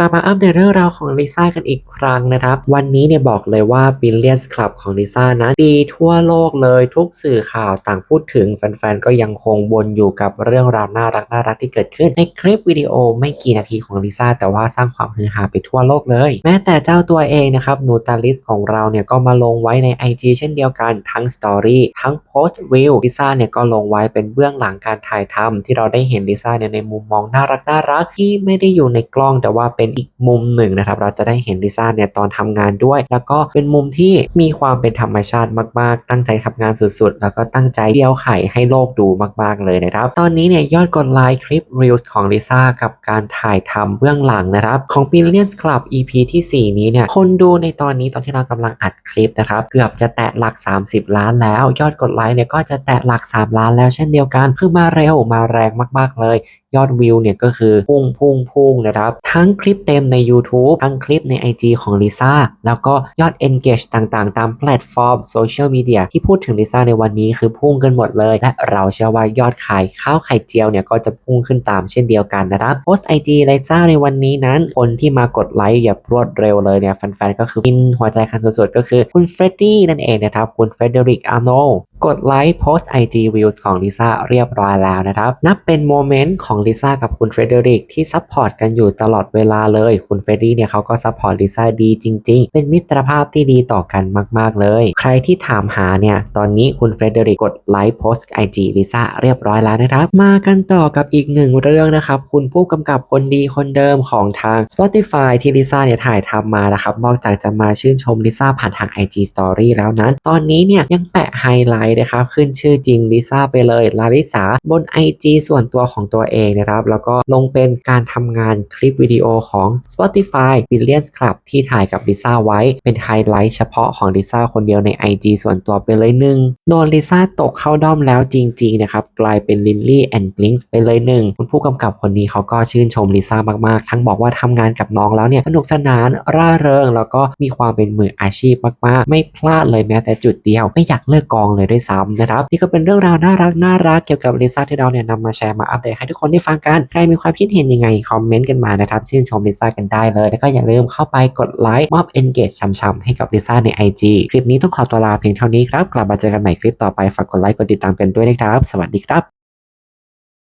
กลับมาอัปเดตเรื่องราวของลิซ่ากันอีกครั้งนะครับ วันนี้เนี่ยบอกเลยว่า Billions Club ของลิซ่านะดีทั่วโลกเลยทุกสื่อข่าวต่างพูดถึงแฟนๆ ก็ยังคงวนอยู่กับเรื่องราวน่ารักน่ารักที่เกิดขึ้น ในคลิปวิดีโอไม่กี่นาทีของลิซ่าแต่ว่าสร้างความฮือฮาไปทั่วโลกเลย แม้แต่เจ้าตัวเองนะครับนูตาลิสของเราเนี่ยก็มาลงไว้ใน IG เช่นเดียวกันทั้งสตอรี่ทั้งโพสต์รีลลิซ่าเนี่ยก็ลงไว้เป็นเบื้องหลังการถ่ายทำที่เราได้เห็นลิซ่าเนี่ยในมุมมองน่ารักน่ารักที่ไม่ได้อยู่ในกล้องแต่ว่าเป็นอีกมุมหนึ่งนะครับ เราจะได้เห็นลิซ่าเนี่ยตอนทำงานด้วย แล้วก็เป็นมุมที่มีความเป็นธรรมชาติมาก ๆ ตั้งใจทำงานสุด ๆ แล้วก็ตั้งใจเดี่ยวไข่ให้โลกดูมาก ๆ เลยนะครับ ตอนนี้เนี่ยยอดกดไลค์คลิป Reels ของลิซ่ากับการถ่ายทำเบื้องหลังนะครับของ Billions Club EP ที่ 4 นี้เนี่ยคนดูในตอนนี้ตอนที่เรากำลังอัดคลิปนะครับเกือบจะแตะหลัก 30 ล้านแล้ว ยอดกดไลค์เนี่ยก็จะแตะหลัก 3 ล้านแล้วเช่นเดียวกันคือมาเร็วมาแรงมาก ๆ เลยยอดวิวเนี่ยก็คือพุ่งพุ่งพุ่งนะครับ ทั้งคลิปเต็มใน YouTube ทั้งคลิปใน IG ของลิซ่าแล้วก็ยอด engage ต่างๆ ตามแพลตฟอร์มโซเชียลมีเดียที่พูดถึงลิซ่าในวันนี้คือพุ่งกันหมดเลย และเราเชื่อว่ายอดขายข้าวไข่เจียวเนี่ยก็จะพุ่งขึ้นตามเช่นเดียวกันนะครับโพสต์ IG ลิซ่าในวันนี้นั้น คนที่มากดไลค์อย่างรวดเร็วเลยเนี่ยแฟนๆก็คือกินหัวใจคันสุดๆก็คือคุณเฟรดดี้นั่นเองนะครับคุณเฟรเดริกอาร์โน กดไลค์โพสต์ IG Views ของลิซ่าเรียบร้อยแล้วนะครับ นับเป็นโมเมนต์ของลิซ่ากับคุณเฟรเดริกที่ซัพพอร์ตกันอยู่ตลอดเวลาเลย คุณเฟรดดี้เนี่ยเขาก็ซัพพอร์ตลิซ่าดีจริง ๆ เป็นมิตรภาพที่ดีต่อกันมาก ๆ เลย ใครที่ถามหาเนี่ย ตอนนี้คุณเฟรเดริกกดไลค์โพสต์ IG ลิซ่าเรียบร้อยแล้วนะครับ มากันต่อกับอีกหนึ่งเรื่องนะครับ คุณผู้กำกับคนดีคนเดิมของทาง Spotify ที่ลิซ่าเนี่ยถ่ายทำมานะครับ นอกจากจะมาชื่นชมลิซ่าผ่านทาง IG Story แล้วนั้น ตอนนี้เนี่ยยังแปะไฮไลท์นะครับขึ้นชื่อจริงลิซ่าไปเลยลาลิสาบน IG ส่วนตัวของตัวเองนะครับ แล้วก็ลงเป็นการทำงานคลิปวิดีโอของ Spotify Billions Club ที่ถ่ายกับลิซ่าไว้เป็นไฮไลท์เฉพาะของลิซ่าคนเดียวใน IG ส่วนตัวไปเลยหนึ่งโดนลิซ่าตกเข้าด้อมแล้วจริงๆนะครับกลายเป็นลินลี่แอนด์บลิงส์ไปเลยหนึ่งคุณผู้กำกับคนนี้เขาก็ชื่นชมลิซ่ามากๆ ทั้งบอกว่าทำงานกับน้องแล้วเนี่ยสนุกสนานร่าเริง แล้วก็มีความเป็นมืออาชีพมากๆ ไม่พลาดเลยแม้แต่จุดเดียว ไม่อยากเลิกกองเลยด้วยซ้ำนะครับนี่ก็เป็นเรื่องราวน่ารักน่ารักเกี่ยวกับลิซ่าที่เราเนี่ยนำมาแชร์มาอัปเดตให้ทุกคนได้ฟังกันใครมีความคิดเห็นยังไงคอมเมนต์กันมานะครับชื่นชมลิซ่ากันได้เลย แล้วก็อย่าลืมเข้าไปกดไลค์มอบเอนเกจช้ำๆให้กับลิซ่าใน IG คลิปนี้ต้องขอตัวลาเพียงเท่านี้ครับกลับมาเจอกันใหม่คลิปต่อไปฝากกดไลค์กดติดตามกันด้วยนะครับ สวัสดีครับ